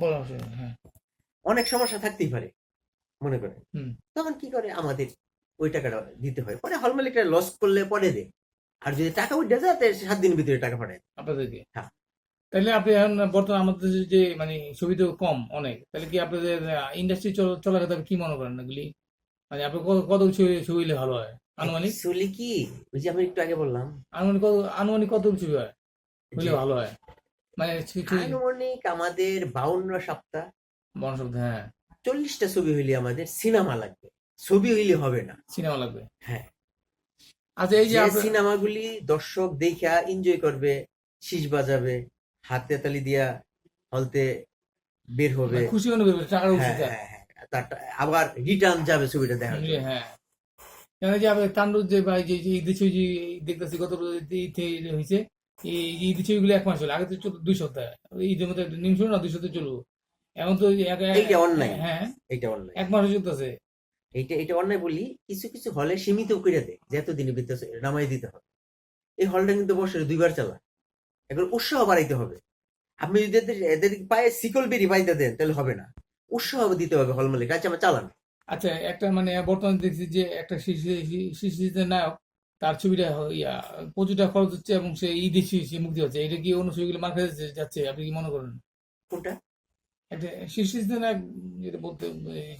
বলা হ্যাঁ। অনেক সমস্যা থাকতেই পারে মনে করেন। তখন কি করে আমাদের ওই টাকাটা দিতে হয়? পরে হল মালিকরা লস করলে পরে দে আর যদি টাকা উঠে যায় তাহলে সাত দিনের ভিতরে টাকা পাঠায় আপনাদেরকে? হ্যাঁ। তাহলে আপনি এখন বর্তমানে আমাদের যে মানে সুবিধা কম অনেক তাহলে কি আপনাদের ইন্ডাস্ট্রি চলার কথা কি মনে করেন এগুলি? মানে আপনি কত ছবি হলে ভালো হয়? আনুমানিক? Actually কি? ওই যে আমি একটু আগে বললাম। আনুমানিক কত আনুমানিক কত ছবি হয়? হলে ভালো হয়। মানে আনুমানিক আমাদের বাউন্ন সপ্তাহ। বর্ণশব্দ হ্যাঁ। চল্লিশটা ছবি হইলে আমাদের সিনেমা লাগবে। ছবি হইলে হবে না। সিনেমা লাগবে? হ্যাঁ। আচ্ছা এই যে সিনেমাগুলি দর্শক দেখা এনজয় করবে শীষ বাজাবে হাতে তালি দিয়া হলতে বের হবে। মানে খুশি মনে করবে টাকার হ্যাঁ, হ্যাঁ, হ্যাঁ। আবার রিটার্ন যাবে ছবিটা জন্য। হ্যাঁ। যে তাণ্ডব যে ভাই যে ঈদের যে দেখতেছি গত ঈদ হয়েছে এই ঈদ ছবিগুলো এক মাস হলো। আগে তো চলতো দুই সপ্তাহ। ঈদের মধ্যে নিমিশ না দুই সপ্তাহ চলবো। এখন তো এইটা অন্যায়। হ্যাঁ। এইটা অন্যায়। এক মাস চলতেছে। এইটা এটা অন্যায় বলি কিছু কিছু হলে সীমিত করে দেয় যে নামাই দিতে হবে। এই হলটা কিন্তু বছরে দুইবার চালা এখন উৎসাহ বাড়াইতে হবে। আপনি যদি এদের- পায়ে শিকল বেরি বাইতে দেন তাহলে হবে না। উৎসাহ দিতে হবে হল মালিক আচ্ছা আমার চালান। আচ্ছা একটা মানে বর্তমানে দেখছি যে একটা শিশু শিশুদের নায়ক তার ছবিটা ইয়া প্রচুর টাকা খরচ হচ্ছে এবং সে ঈদে সে সে মুক্তি হচ্ছে এটা কি অন্য ছবিগুলো মার খেতে যাচ্ছে? আপনি কি মনে করেন? কোনটা? একটা শিশুদের নায়ক যেটা বলতে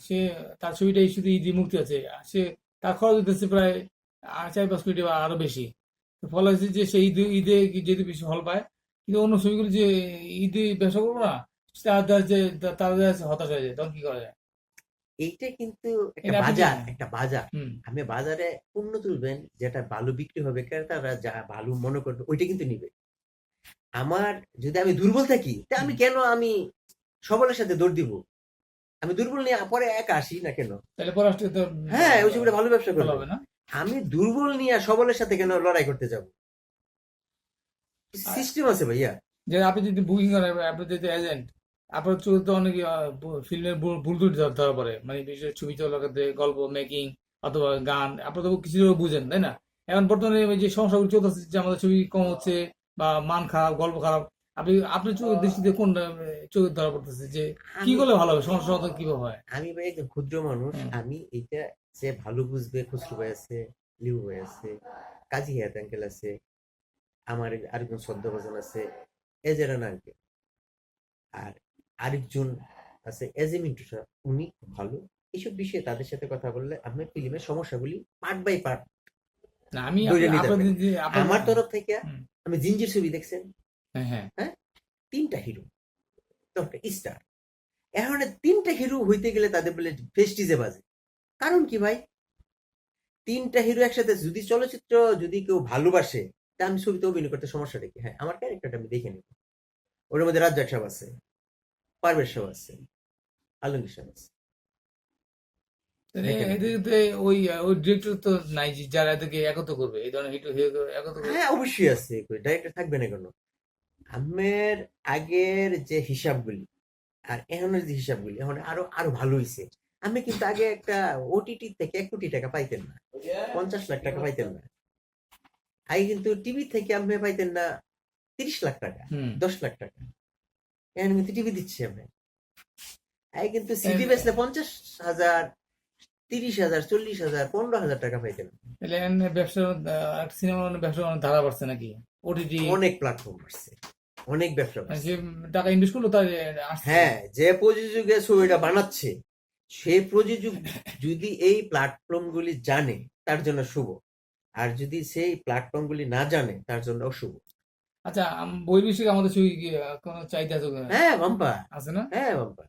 সে তার ছবিটাই শুধু ঈদে মুক্তি আছে সে তার খরচ হতেছে প্রায় চার পাঁচ কোটি বা আরও বেশি। ফল হচ্ছে যে সেই ঈদে ঈদে যেহেতু বেশি হল পায় কিন্তু অন্য ছবিগুলো যে ঈদে ব্যবসা করব না তার যে তার হতাশ হয়ে যায়। তখন কি করা যায়? এইটা কিন্তু একটা বাজার একটা বাজার। আপনি বাজারে পণ্য তুলবেন যেটা ভালো বিক্রি হবে ক্রেতারা যা ভালো মনে করবে ওইটা কিন্তু নিবে। আমার যদি আমি দুর্বল থাকি তা আমি কেন আমি সবলের সাথে দৌড় দিব? আমি দুর্বল নিয়ে পরে এক আসি না কেন? তাহলে পররাষ্ট্রে তো হ্যাঁ ওই ছবিটা ভালো ব্যবসা করবে। হবে না? আমি দুর্বল নিয়ে সবলের সাথে কেন লড়াই করতে যাব? সিস্টেম আছে ভাইয়া। যে আপনি যদি বুকিং করেন আপনি যদি এজেন্ট আপনার চোখে তো অনেক ফিল্মের ভুল ত্রুটি ধর- পড়ে। মানে বিশেষ ছবি চলাতে গল্প মেকিং অথবা গান আপনার তো কিছু বুঝেন তাই না? এখন বর্তমানে যে সমস্যাগুলো চলতেছে যে আমাদের ছবি কম হচ্ছে বা মান খারাপ গল্প খারাপ আপনি আপনার চোখের দৃষ্টিতে কোনটা আহ, চোখে ধরা পড়তেছে যে কি করলে ভালো হবে সমস্যা সমাধান কীভাবে হয়? আমি ভাই একজন ক্ষুদ্র মানুষ আমি এটা যে ভালো বুঝবে খুসরু ভাই আছে লিউ ভাই আছে কাজী হায়াত আঙ্কেল আছে আমার আরেকজন শ্রদ্ধাভাজন আছে এজেরান আঙ্কেল। আর আরেকজন আছে এজে মিন্টু উনি ভালো। এইসব বিষয়ে তাদের সাথে কথা বললে আপনার ফিল্মের সমস্যাগুলি পার্ট বাই পার্ট আমি আমার তরফ থেকে আমি জিঞ্জির ছবি দেখছেন? হ্যাঁ হ্যাঁ। তিনটা হিরো স্টার এখন তিনটা হিরো হইতে গেলে তাদের বলে প্রেস্টিজে বাজে। কারণ কি ভাই? তিনটা হিরো একসাথে যদি চলচ্চিত্র যদি কেউ ভালোবাসে তা আমি ছবিতে অভিনয় করতে সমস্যা দেখি হ্যাঁ আমার ক্যারেক্টারটা আমি দেখে নিব। ওর মধ্যে রাজ্জাক সাহেব আছে। পারভেজ আছে আলমগীর ওই ওই ডিরেক্টর তো নাই যারা এদেরকে একত্র করবে এই ধরনের হিরো একত্র হ্যাঁ অবশ্যই আছে ডাইরেক্টর থাকবে না কেন আমের আগের যে হিসাবগুলি আর এখনের যে হিসাবগুলি এখন আরও আরও ভালো হইছে। আমি কিন্তু আগে একটা ওটিটি থেকে এক কোটি টাকা পাইতেন না পঞ্চাশ লাখ টাকা পাইতেন না। আগে কিন্তু টিভি থেকে আপনি পাইতেন না তিরিশ লাখ টাকা দশ লাখ টাকা। এখন কিন্তু টিভি দিচ্ছি আমি আগে কিন্তু সিডি বেচলে পঞ্চাশ হাজার তিরিশ হাজার চল্লিশ হাজার পনেরো হাজার টাকা পাইতেন তাহলে ব্যবসা সিনেমা ব্যবসা অনেক ধারা বাড়ছে নাকি? ওটিটি অনেক প্ল্যাটফর্ম আসছে অনেক ব্যবসা বাড়ছে। যে টাকা ইনভেস্ট করল তার হ্যাঁ যে প্রযোজকে ছবিটা বানাচ্ছে সেই প্রযোজক যদি এই প্ল্যাটফর্ম গুলি জানে তার জন্য শুভ। আর যদি সেই প্ল্যাটফর্ম গুলি না জানে তার জন্য অশুভ। আচ্ছা বহির্বিশ্বে আমাদের ছবি কোনো চাহিদা আছে হ্যাঁ বাম্পা আছে না? হ্যাঁ বাম্পা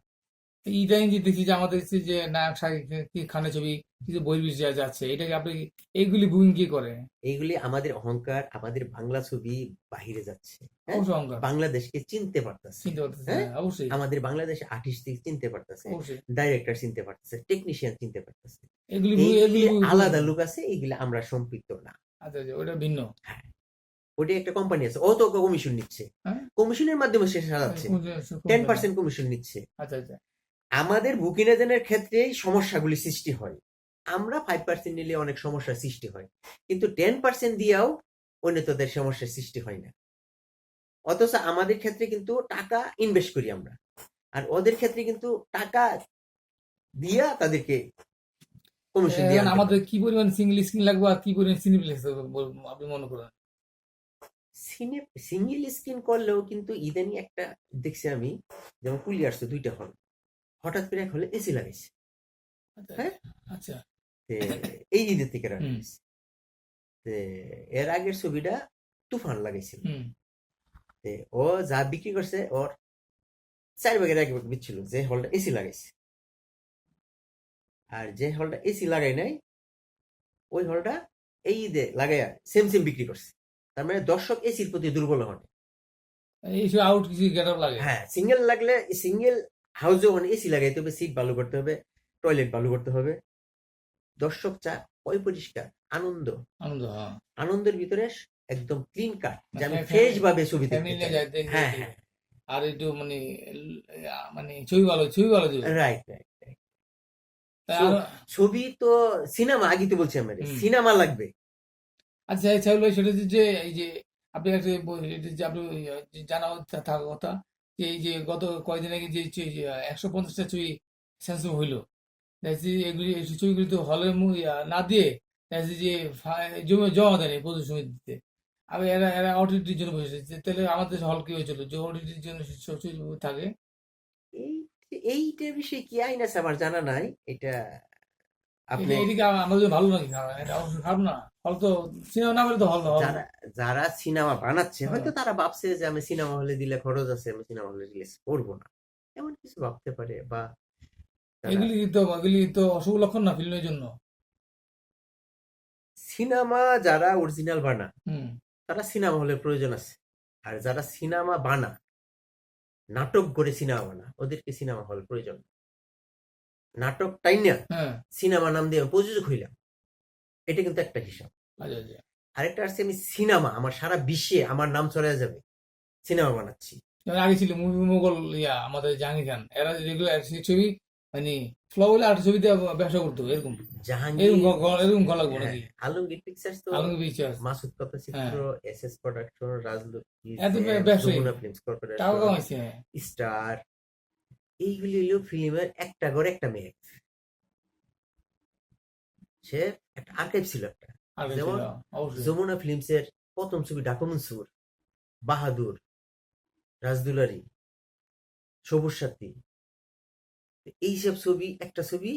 ইদানিং যে দেখছি যে আমাদের যে নায়ক শাকিব খানের ছবি কিছু বহির্বিশ্বে যাচ্ছে এটাকে আপনি এইগুলি বুকিং কি করে? এইগুলি আমাদের অহংকার আমাদের বাংলা ছবি বাহিরে যাচ্ছে হ্যাঁ? বাংলাদেশকে চিনতে পারতেছে চিনতে পারতেছে হ্যাঁ? হ্যাঁ, অবশ্যই। আমাদের বাংলাদেশ আর্টিস্ট চিনতে পারতেছে অবশ্যই। ডাইরেক্টর চিনতে পারতেছে টেকনিশিয়ান চিনতে পারতেছে। এগুলি এগুলি আলাদা লোক আছে এইগুলি আমরা সম্পৃক্ত না। আচ্ছা আচ্ছা ওটা ভিন্ন। ওটি একটা কোম্পানি আছে। ও তো কমিশন নিচ্ছে। হ্যাঁ? কমিশনের মাধ্যমে সে সাজাচ্ছে টেন পার্সেন্ট কমিশন নিচ্ছে। আচ্ছা আচ্ছা। আমাদের বুকিং এজেন্টের ক্ষেত্রেই সমস্যাগুলি সৃষ্টি হয়। আমরা ফাইভ পার্সেন্ট নিলে অনেক সমস্যার সৃষ্টি হয়। কিন্তু টেন পার্সেন্ট দিয়েও অন্যতদের সমস্যার সৃষ্টি হয় না। অথচ আমাদের ক্ষেত্রে কিন্তু টাকা ইনভেস্ট করি আমরা। আর ওদের ক্ষেত্রে কিন্তু টাকা দিয়া তাদেরকে কমিশন দিয়ে আমাদের কি পরিমাণ সিঙ্গেল স্ক্রিন লাগবে আর কি পরিমাণ সিনেপ্লেক্স আপনি মনে করেন? সিনে সিঙ্গেল স্ক্রিন করলেও কিন্তু ইদানি একটা দেখছি আমি যেমন কুলি আসছে দুইটা হল। হঠাৎ করে এক হলে এসি লাগাইছে। আচ্ছা হ্যাঁ? আচ্ছা। এই ঈদের থেকে এর আগের ছবিটা তুফান লাগাইছিল। ও যা বিক্রি করছে ওর চার ভাগের এক ভাগ বিচ্ছিল যে হলটা এসি লাগাইছে। আর যে হলটা এসি লাগাই নাই ওই হলটা এই ঈদে লাগাইয়া সেম সেম বিক্রি করছে। তার মানে দর্শক এসির প্রতি দুর্বল হন। এইসব আউট কিছু গেট আপ লাগে। হ্যাঁ সিঙ্গেল লাগলে সিঙ্গেল হাউসে ওখানে এসি লাগাইতে হবে সিট ভালো করতে হবে টয়লেট ভালো করতে হবে। দর্শক চা ওই পরিষ্কার আনন্দ। আনন্দ হ্যাঁ। আনন্দের ভিতরে একদম ক্লিন কাট যে আমি ফ্রেশ ভাবে ছবি হ্যাঁ হ্যাঁ। আর একটু মানে মানে ছবি ভালো ছবি ভালো রাইট রাইট তা ছবি তো সিনেমা আগে তো বলছি আমরা সিনেমা লাগবে। আচ্ছা এই ছাগল সেটা হচ্ছে যে, এই যে, আপনি একটা আপনি জানা থাকার কথা, যে, এই যে, গত কয়েকদিন আগে যে একশো পঞ্চাশটা ছবি সেন্সর হইল। এগুলি ছবিগুলি তো হলে না দিয়ে দেখছি যে জমা জমা দেয়নি সময় দিতে। আমি এরা এরা অডিটির জন্য বসেছে তাহলে আমাদের হল কি হয়েছিল? যে অডিটির জন্য থাকে? এই এইটার বিষয়ে কি আইন আছে আমার জানা নাই। এটা আপনি এদিকে আমাদের ভালো নাকি এটা অবশ্যই খারাপ না। হল তো সিনেমা না তো হল হল যারা যারা সিনেমা বানাচ্ছে হ্যাঁ। হয়তো তারা ভাবছে যে আমি সিনেমা হলে দিলে খরচ আছে আমি সিনেমা হলে রিলিজ করব না। এমন কিছু ভাবতে পারে বা এগুলি তো এগুলি তো অশুভ লক্ষণ না ফিল্মের জন্য? সিনেমা যারা অরিজিনাল বানা হুম। তারা সিনেমা হলের প্রয়োজন আছে। আর যারা সিনেমা বানা নাটক করে সিনেমা বানা ওদেরকে সিনেমা হল প্রয়োজন। নাটক তাই না হ্যাঁ। সিনেমা নাম দিয়ে প্রযোজক হইলাম। এটা কিন্তু একটা হিসাব। আচ্ছা আচ্ছা। আরেকটা আছে আমি সিনেমা আমার সারা বিশ্বে আমার নাম চলে যাবে সিনেমা বানাচ্ছি। যেমন আগে ছিল মুভি মোগল ইয়া আমাদের জাহাঙ্গীর খান। এরা রেগুলার ছবি মানে ফ্লো হলে আর ছবিতে ব্যবসা করতো এরকম। জাহাঙ্গীর এরকম গলা লাগবো হ্যাঁ, আলমগীর পিকচার্স তো আলমগীর পিকচার মাসুদ কথা চিত্র এস এস প্রোডাকশন রাজলক্ষ্মী হ্যাঁ। এত ব্য- ব্যবসায়ী। ফিল্মস কর্পোরেশন হ্যাঁ। স্টার এইগুলি হলো ফিল্মের একটা ঘরে একটা মেয়ে। সে একটা আর্কাইভ ছিল একটা। যেমন যমুনা ফিল্মস এর প্রথম ছবি ঢাকা মনসুর বাহাদুর রাজদুলারি সবুজ সাথী। এইসব ছবি একটা ছবি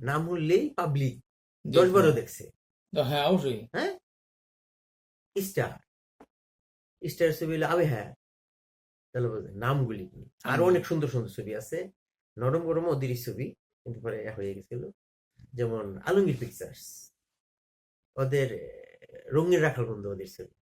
নাম হলেই পাবলিক। দশ বারো দেখছে। হ্যাঁ অবশ্যই। হ্যাঁ? স্টার। স্টার ছবি হলো আবে হ্যাঁ নামগুলি আরও অনেক সুন্দর সুন্দর ছবি আছে। নরম গরম ওদের ছবি কিন্তু পরে হয়ে গেছিল। যেমন আলমগীর পিকচার্স ওদের রঙের রঙিন রাখাল বন্ধু ওদের ছবি।